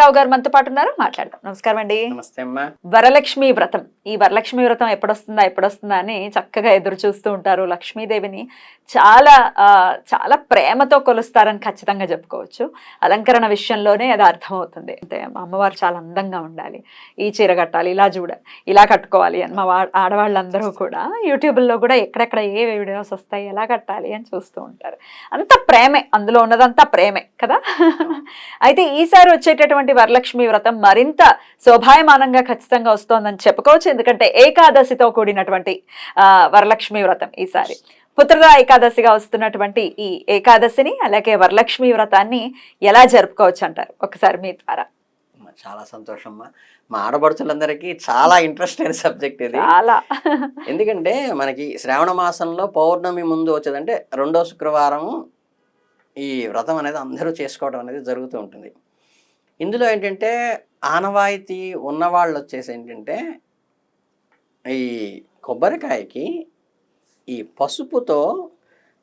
గిరిరావు గారు మనతో పాటు ఉన్నారు. మాట్లాడదాం. నమస్కారం అండి నమస్తే అమ్మా. వరలక్ష్మి వ్రతం. ఈ వరలక్ష్మి వ్రతం ఎప్పుడొస్తుందా ఎప్పుడొస్తుందా అని చక్కగా ఎదురు చూస్తూ ఉంటారు లక్ష్మీదేవిని. చాలా చాలా ప్రేమతో కొలుస్తారని ఖచ్చితంగా చెప్పుకోవచ్చు. అలంకరణ విషయంలోనే అది అర్థమవుతుంది. అంటే మా అమ్మవారు చాలా అందంగా ఉండాలి. ఈ చీర కట్టాలి ఇలా చూడాలి ఇలా కట్టుకోవాలి అని మా ఆడవాళ్ళందరూ కూడా యూట్యూబ్లో కూడా ఎక్కడెక్కడ ఏ వీడియోస్ వస్తాయి ఎలా కట్టాలి అని చూస్తూ ఉంటారు. అంత ప్రేమే అందులో ఉన్నదంతా ప్రేమే కదా? అయితే ఈసారి వచ్చేటటువంటి వరలక్ష్మి వ్రతం మరింత శోభాయమానంగా ఖచ్చితంగా వస్తోందని చెప్పుకోవచ్చు. ఎందుకంటే ఏకాదశితో కూడినటువంటి ఆ, వరలక్ష్మి వ్రతం ఈసారి. పుత్రద ఏకాదశిగా వస్తున్నటువంటి ఈ ఏకాదశిని అలాగే వరలక్ష్మి వ్రతాన్ని ఎలా జరుపుకోవచ్చు అంటారు? ఒకసారి మీ ద్వారా. చాలా సంతోషం అమ్మా. మా ఆడపడుచులందరికీ చాలా ఇంట్రెస్ట్ అయిన సబ్జెక్ట్ ఇది. చాలా. ఎందుకంటే మనకి శ్రావణ మాసంలో పౌర్ణమి ముందు వచ్చేదంటే రెండో శుక్రవారం ఈ వ్రతం అనేది అందరూ చేసుకోవడం అనేది జరుగుతూ ఉంటుంది. ఇందులో ఏంటంటే ఆనవాయితీ ఉన్నవాళ్ళు వచ్చేసి ఏంటంటే ఈ కొబ్బరికాయకి ఈ పసుపుతో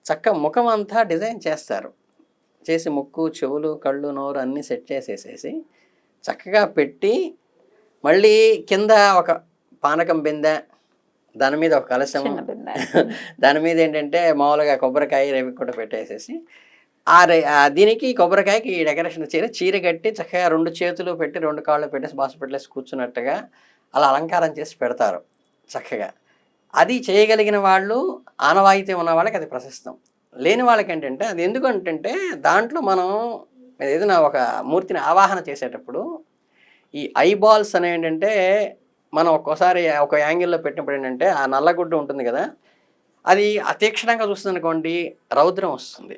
చక్క ముఖం అంతా డిజైన్ చేస్తారు చేసి ముక్కు చెవులు కళ్ళు నోరు అన్నీ సెట్ చేసేసేసి చక్కగా పెట్టి మళ్ళీ కింద ఒక పానకం బిందె దాని మీద ఒక కలశం. దాని మీద ఏంటంటే మామూలుగా కొబ్బరికాయ రేవి కూడా పెట్టేసేసి ఆ రే దీనికి కొబ్బరికాయకి ఈ డెకరేషన్ చీర చీర కట్టి చక్కగా రెండు చేతులు పెట్టి రెండు కాళ్ళు పెట్టేసి బాసు పెట్టేసి కూర్చున్నట్టుగా అలా అలంకారం చేసి పెడతారు చక్కగా. అది చేయగలిగిన వాళ్ళు ఆనవాయితీ ఉన్న వాళ్ళకి అది ప్రశస్తం. లేని వాళ్ళకి ఏంటంటే అది ఎందుకంటే దాంట్లో మనం ఏదైనా ఒక మూర్తిని ఆవాహన చేసేటప్పుడు ఈ ఐబాల్స్ అనే ఏంటంటే మనం ఒక్కోసారి ఒక యాంగిల్లో పెట్టినప్పుడు ఏంటంటే ఆ నల్లగుడ్డ ఉంటుంది కదా అది అతీక్షణంగా చూస్తుంది అనుకోండి రౌద్రం వస్తుంది.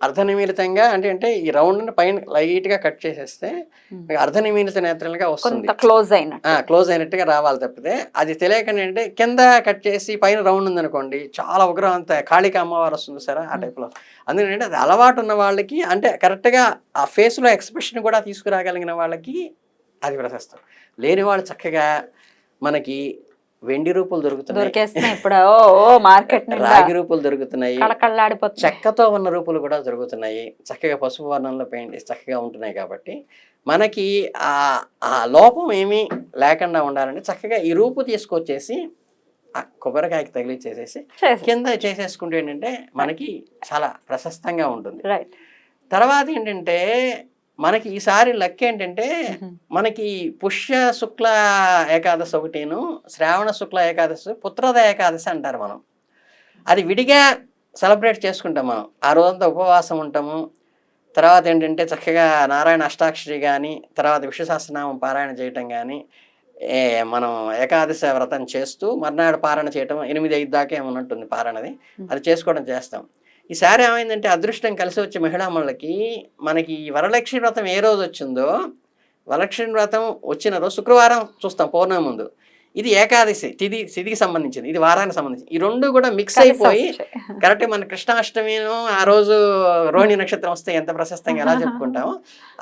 అర్ధనిమీలితంగా అంటే అంటే ఈ రౌండ్ పైన లైట్గా కట్ చేసేస్తే అర్ధనిమీలిత నేత్రంగా వస్తుంది. క్లోజ్ అయినట్టు. క్లోజ్ అయినట్టుగా రావాలి తప్పితే అది తెలియకుండా అంటే కింద కట్ చేసి పైన రౌండ్ ఉంది అనుకోండి చాలా ఉగ్రం అంత కాళిక అమ్మవారు వస్తుంది సరే ఆ. టైప్లో. అందుకంటే అది అలవాటు ఉన్న వాళ్ళకి అంటే కరెక్ట్గా ఆ ఫేస్లో ఎక్స్ప్రెషన్ కూడా తీసుకురాగలిగిన వాళ్ళకి అది ప్రశస్తం. లేని వాళ్ళు చక్కగా మనకి వెండి రూపులు దొరుకుతున్నాయి. ఇప్పుడు. ఓ మార్కెట్ రాగి రూపులు దొరుకుతున్నాయి. చెక్కతో ఉన్న రూపులు కూడా దొరుకుతున్నాయి. చక్కగా పసుపు వర్ణంలో పెయింట్ చక్కగా ఉంటున్నాయి కాబట్టి మనకి ఆ ఆ లోపం ఏమీ లేకుండా ఉండాలంటే చక్కగా ఈ రూపు తీసుకొచ్చేసి ఆ కొబ్బరికాయకి తగిలిచ్చేసేసి కింద చేసేసుకుంటే ఏంటంటే మనకి చాలా ప్రశస్తంగా ఉంటుంది. రైట్ తర్వాత ఏంటంటే మనకి ఈసారి లెక్క ఏంటంటే మనకి పుష్య శుక్ల ఏకాదశి ఒకటిను శ్రావణ శుక్ల ఏకాదశి పుత్రద ఏకాదశి అంటారు మనం. అది విడిగా సెలబ్రేట్ చేసుకుంటాం మనం. ఆ రోజంతా ఉపవాసం ఉంటాము. తర్వాత ఏంటంటే చక్కగా నారాయణ అష్టాక్షరి కానీ తర్వాత విశ్వసహస్రనామం పారాయణ చేయటం కానీ ఏ మనం ఏకాదశి వ్రతం చేస్తూ మర్నాడు పారాయణ చేయటం ఎనిమిది ఐదు దాకా ఏమన్నట్టుంది పారాయణది. అది చేసుకోవడం చేస్తాం. ఈసారి ఏమైందంటే అదృష్టం కలిసి వచ్చే మహిళామణులకి మనకి ఈ వరలక్ష్మి వ్రతం ఏ రోజు వచ్చిందో వరలక్ష్మి వ్రతం వచ్చిన రోజు శుక్రవారం చూస్తాం పౌర్ణమి ముందు. ఇది ఏకాదశి తిథి తిథికి సంబంధించింది ఇది వారానికి సంబంధించింది. ఈ రెండు కూడా మిక్స్ అయిపోయి కరెక్ట్ మన కృష్ణాష్టమిను ఆ రోజు రోహిణి నక్షత్రం వస్తే ఎంత ప్రశస్తంగా ఎలా చెప్పుకుంటామో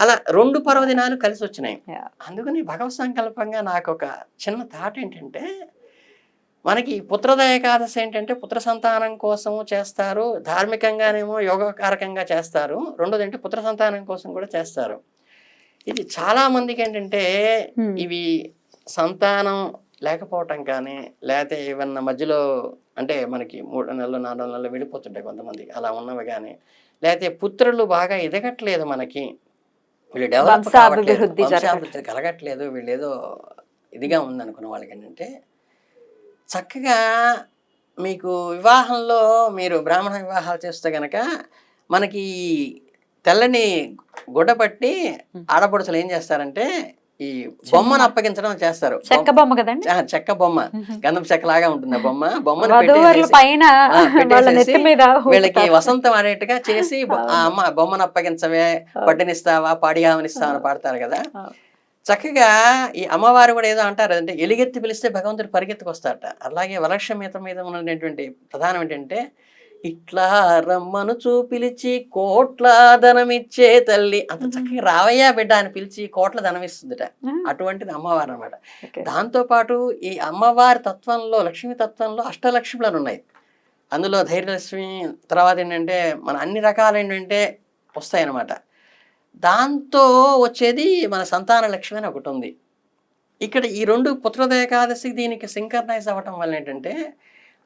అలా రెండు పర్వదినాలు కలిసి వచ్చినాయి. అందుకని భగవత్ సంకల్పంగా నాకు ఒక చిన్న థాట్ ఏంటంటే మనకి పుత్రద ఏకాదశి ఏంటంటే పుత్ర సంతానం కోసము చేస్తారు. ధార్మికంగానేమో యోగకారకంగా చేస్తారు. రెండోది అంటే పుత్ర సంతానం కోసం కూడా చేస్తారు. ఇది చాలా మందికి ఏంటంటే. ఇవి సంతానం లేకపోవటం కానీ లేకపోతే ఏమన్నా మధ్యలో అంటే మనకి మూడు నెలలు నాలుగు నెలలు విడిపోతుంటాయి కొంతమంది. అలా ఉన్నవి కానీ లేకపోతే పుత్రులు బాగా ఎదగట్లేదు మనకి. వీళ్ళు డెవలప్ కలగట్లేదు. వీళ్ళు ఏదో ఇదిగా ఉందనుకున్న వాళ్ళకి ఏంటంటే చక్కగా మీకు వివాహంలో మీరు బ్రాహ్మణ వివాహాలు చేస్తే కనుక మనకి తెల్లని గుడ్డ పట్టి ఆడపడుచులు ఏం చేస్తారంటే ఈ బొమ్మను అప్పగించడం చేస్తారు. చెక్క బొమ్మ కదండి? చెక్క బొమ్మ. గంధం చెక్క లాగా ఉంటుంది బొమ్మ. బొమ్మను పైన వీళ్ళకి. వసంతం అనేట్టుగా చేసి అమ్మ బొమ్మను అప్పగించవే పడ్డనిస్తావా పాడియావనిస్తావా అని పాడతారు కదా. చక్కగా ఈ అమ్మవారు కూడా ఏదో అంటారు. అంటే ఎలుగెత్తి పిలిస్తే భగవంతుడు పరిగెత్తుకొస్తాడట అలాగే వరక్షమీత మీద ఉన్నటువంటి ప్రధానం ఏంటంటే ఇట్లా రమ్మను చూపిలిచి కోట్ల ధనమిచ్చే తల్లి అంత చక్కగా రావయ్యా బిడ్డ అని పిలిచి కోట్ల ధనం ఇస్తుందిట అటువంటిది అమ్మవారు అనమాట ఓకే. దాంతో పాటు ఈ అమ్మవారి తత్వంలో లక్ష్మీ తత్వంలో అష్టలక్ష్ములను ఉన్నాయి. అందులో ధైర్యలక్ష్మి తర్వాత ఏంటంటే మన అన్ని రకాలు ఏంటంటే వస్తాయన్నమాట. దాంతో వచ్చేది మన సంతాన లక్ష్మి అని ఒకటి ఉంది. ఇక్కడ ఈ రెండు పుత్రదయకాదశి దీనికి సింకర్నైజ్ అవ్వటం వల్ల ఏంటంటే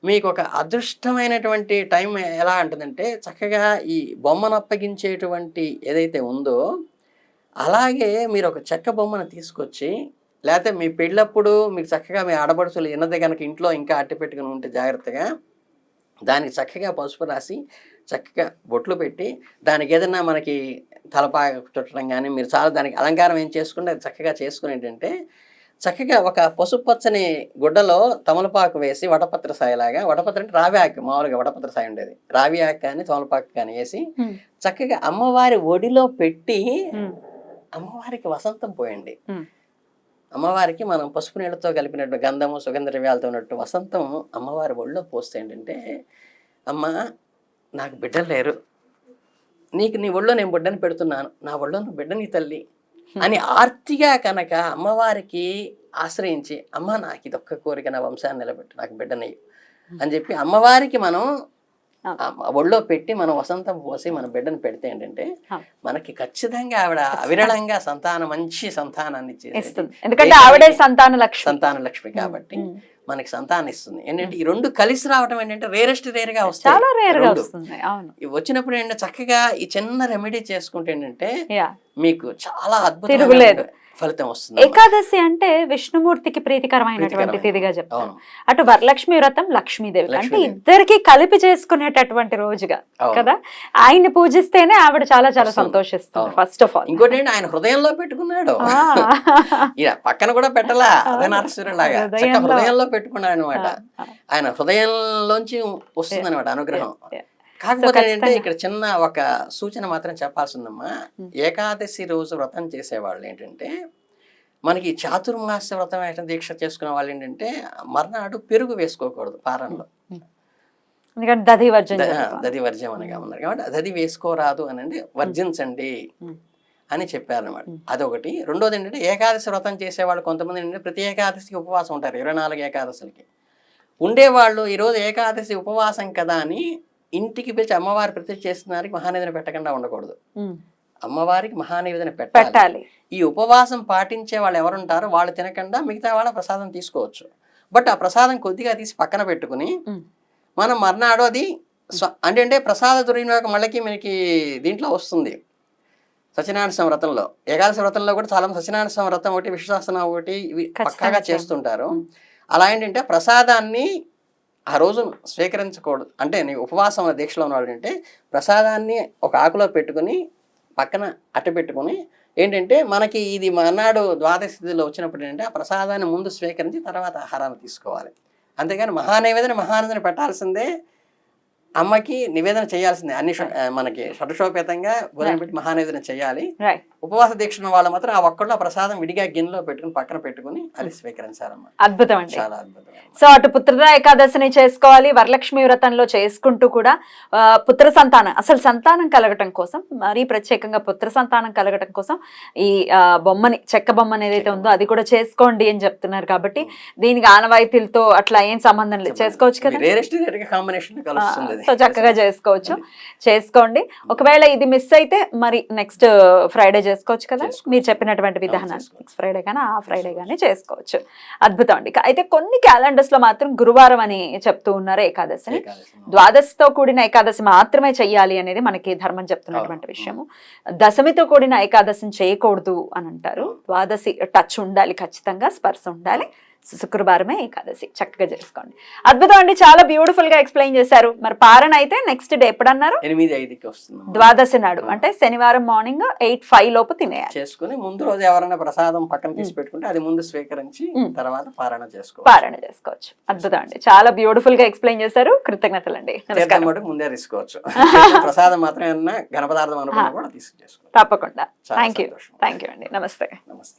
మీకు ఒక అదృష్టమైనటువంటి టైం ఎలా అంటుందంటే చక్కగా ఈ బొమ్మను అప్పగించేటువంటి ఏదైతే ఉందో అలాగే మీరు ఒక చెక్క బొమ్మను తీసుకొచ్చి లేకపోతే మీ పెళ్ళప్పుడు మీకు చక్కగా మీ ఆడపడుచులు ఇన్నది కనుక ఇంట్లో ఇంకా అట్టి పెట్టుకుని ఉంటే జాగ్రత్తగా దానికి చక్కగా పసుపు రాసి చక్కగా బొట్లు పెట్టి దానికి ఏదైనా మనకి తలపా చుట్టడం కానీ మీరు చాలా దానికి అలంకారం ఏం చేసుకుంటే అది చక్కగా చేసుకుని ఏంటంటే చక్కగా ఒక పసుపు పచ్చని గుడ్డలో తమలపాకు వేసి వటపత్ర సాయిలాగా వటపత్ర అంటే రావి ఆకు మామూలుగా వటపత్ర సాయి ఉండేది. రావి ఆకు కానీ తమలపాకు కానీ వేసి చక్కగా అమ్మవారి ఒడిలో పెట్టి అమ్మవారికి వసంతం పోయండి. అమ్మవారికి మనం పసుపు నీళ్ళతో కలిపినట్టు గంధము సుగంధ ద్రవ్యాలతో ఉన్నట్టు వసంతం అమ్మవారి ఒళ్ళో పోస్తే ఏంటంటే అమ్మ నాకు బిడ్డలు లేరు. నీకు నీ ఒళ్ళో నేను బిడ్డని పెడుతున్నాను. నా ఒళ్ళో నువ్వు బిడ్డని తల్లి అని ఆర్తిగా కనుక అమ్మవారికి ఆశ్రయించి అమ్మ నాకు ఇది ఒక్క కోరిక నా వంశాన్ని నిలబెట్టు నాకు బిడ్డని అని చెప్పి అమ్మవారికి మనం ఒళ్ళో పెట్టి మనం వసంతం పోసి మన బిడ్డను పెడితే ఏంటంటే. మనకి ఖచ్చితంగా ఆవిడ అవిరళంగా సంతానం మంచి సంతానాన్ని ఇస్తుంది. ఎందుకంటే ఆవిడే సంతాన లక్ష్మి. సంతాన లక్ష్మి కాబట్టి. మనకి సంతానం ఇస్తుంది. ఏంటంటే ఈ రెండు కలిసి రావడం ఏంటంటే రేరెస్ట్ రేర్గా వస్తాయి. చాలా రేర్గా రెండు. వస్తుంది. అవును. వచ్చినప్పుడు ఏంటంటే చక్కగా ఈ చిన్న రెమెడీ చేసుకుంటే ఏంటంటే మీకు చాలా తిరుగులేదు. ఫలితం వస్తుంది ఏకాదశి అంటే విష్ణుమూర్తికి ప్రీతికరమైనటువంటి ప్రీతికరమైన. తిథిగా చెప్తాను అటు వరలక్ష్మి వ్రతం లక్ష్మీదేవి అంటే. ఇద్దరికి కలిపి చేసుకునేటటువంటి రోజుగా. కదా? ఆయన్ని పూజిస్తేనే ఆవిడ చాలా చాలా. సంతోషిస్తుంది. ఫస్ట్ ఆఫ్ ఆల్ ఇంకోటి ఆయన హృదయంలో పెట్టుకున్నాడు. పక్కన కూడా పెట్టలా. అదే నారశ్వరుడు లాగా చక్క హృదయంలో. హృదయంలో పెట్టుకున్నాడు అనమాట ఆయన హృదయంలోంచి వస్తుంది అనమాట అనుగ్రహం. కాకపోతే ఏంటంటే ఖచ్చితంగా. ఇక్కడ చిన్న ఒక సూచన మాత్రం చెప్పాల్సిందమ్మా. ఏకాదశి రోజు వ్రతం చేసేవాళ్ళు ఏంటంటే మనకి చాతుర్మాస వ్రతం ఏంటంటే దీక్ష చేసుకునే వాళ్ళు ఏంటంటే మర్నాడు పెరుగు వేసుకోకూడదు పారంలో. ఎందుకంటే దధి వర్జం. దది వర్జ్యం అనగా ఉన్నారు. కాబట్టి దది వేసుకోరాదు అని అంటే వర్జించండి. అని చెప్పారనమాట. అదొకటి. రెండోది ఏంటంటే ఏకాదశి వ్రతం చేసేవాళ్ళు కొంతమంది ఏంటంటే ప్రతి ఏకాదశికి ఉపవాసం ఉంటారు ఇరవై నాలుగు ఏకాదశులకి. ఉండేవాళ్ళు ఈరోజు ఏకాదశి ఉపవాసం కదా అని ఇంటికి పిలిచి అమ్మవారి ప్రతిష్ఠ చేస్తున్నారు మహానివేదన పెట్టకుండా ఉండకూడదు. అమ్మవారికి మహానివేదన పెట్టాలి పెట్టాలి ఈ ఉపవాసం పాటించే వాళ్ళు ఎవరుంటారో వాళ్ళు తినకుండా మిగతా వాళ్ళ ప్రసాదం తీసుకోవచ్చు బట్ ఆ ప్రసాదం కొద్దిగా తీసి పక్కన పెట్టుకుని. మనం మర్నాడు అది అంటే అంటే ప్రసాద దుర్వినియోగం మళ్ళీ మనకి దీంట్లో వస్తుంది సత్యనారాయణ స్వామి వ్రతంలో ఏకాదశి వ్రతంలో కూడా చాలా సత్యనారాయణ స్వామి వ్రతం ఒకటి విశ్వాసన ఒకటి ఇవి పక్కాగా. చేస్తుంటారు. అలా ఏంటంటే ప్రసాదాన్ని ఆ రోజు స్వీకరించకూడదు. అంటే నీ ఉపవాసం ఉన్న దీక్షలో ఉన్నవాడు అంటే ప్రసాదాన్ని ఒక ఆకులో పెట్టుకుని పక్కన అట్ట పెట్టుకుని ఏంటంటే మనకి ఇది మర్నాడు ద్వాదశి తిథిలో వచ్చినప్పుడు ఏంటంటే ఆ ప్రసాదాన్ని ముందు స్వీకరించి తర్వాత ఆహారాన్ని తీసుకోవాలి. అంతేగాని మహానివేదన మహానివేదన పెట్టాల్సిందే. అమ్మకి నివేదన చేయాల్సిందే. అన్ని మనకి షడ్షోపేతంగా భోజనం పెట్టి మహానివేదన చేయాలి. ఉపవాస దీక్ష ఉన్న వాళ్ళు మాత్రం ఆ ఒక్కళ్ళు ఆ ప్రసాదం విడిగా గిన్నెలో పెట్టుకుని పక్కన పెట్టుకుని అది స్వీకరించాలమ్మా అద్భుతం అండి చాలా అద్భుతం సో అటు పుత్రద ఏకాదశిని చేసుకోవాలి వరలక్ష్మి వ్రతంలో చేసుకుంటూ కూడా పుత్ర సంతానం అసలు సంతానం కలగటం కోసం మరీ ప్రత్యేకంగా పుత్ర సంతానం కలగటం కోసం ఈ బొమ్మని చెక్క బొమ్మని ఏదైతే ఉందో అది కూడా చేసుకోండి అని చెప్తున్నారు కాబట్టి దీనికి ఆనవాయితీలతో అట్లా ఏం సంబంధం లేదు. చేసుకోవచ్చు కదా. సో చక్కగా చేసుకోవచ్చు. చేసుకోండి. ఒకవేళ ఇది మిస్ అయితే మరి నెక్స్ట్ ఫ్రైడే చేసుకోవచ్చు కదా. మీరు చెప్పినటువంటి విధానాన్ని. నెక్స్ట్ ఫ్రైడే కానీ ఆ ఫ్రైడే కానీ చేసుకోవచ్చు. అద్భుతం అండి. అయితే కొన్ని క్యాలెండర్స్లో మాత్రం గురువారం అని చెప్తూ ఉన్నారు ఏకాదశిని. ఏకాదశి. ద్వాదశితో కూడిన ఏకాదశి మాత్రమే చెయ్యాలి అనేది మనకి ధర్మం చెప్తున్నటువంటి. విషయము. దశమితో కూడిన ఏకాదశిని చేయకూడదు అని అంటారు. ద్వాదశి టచ్ ఉండాలి ఖచ్చితంగా స్పర్శ ఉండాలి. శుక్రవారమే ఏకాదశి. చక్కగా చేసుకోండి అద్భుతం అండి. చాలా బ్యూటిఫుల్గా ఎక్స్ప్లెయిన్ చేశారు. మరి పారణ అయితే నెక్స్ట్ డే ఎప్పుడు అన్నారు ఎనిమిది ఐదుకి వస్తుంది ద్వాదశి నాడు. అంటే శనివారం మార్నింగ్ ఎయిట్ ఫైవ్ లోపు తినేయాలి. చేసుకుని ముందు రోజు ఎవరైనా ప్రసాదం పక్కన తీసి పెట్టుకుంటే అది ముందు స్వీకరించి. తర్వాత పారాయణ చేసుకోవాలి పారణ చేసుకోవచ్చు. అద్భుతం అండి. చాలా బ్యూటిఫుల్గా ఎక్స్ప్లెయిన్ చేశారు నమస్కారం. మటుకు ముందే తీసుకోవచ్చు. ప్రసాదం మాత్రం ఏమన్నా ఘనపదార్థం అనుకున్నా కూడా తీసుకు తప్పకుండా. Thank you. థ్యాంక్ యూ అండి. నమస్తే. నమస్తే.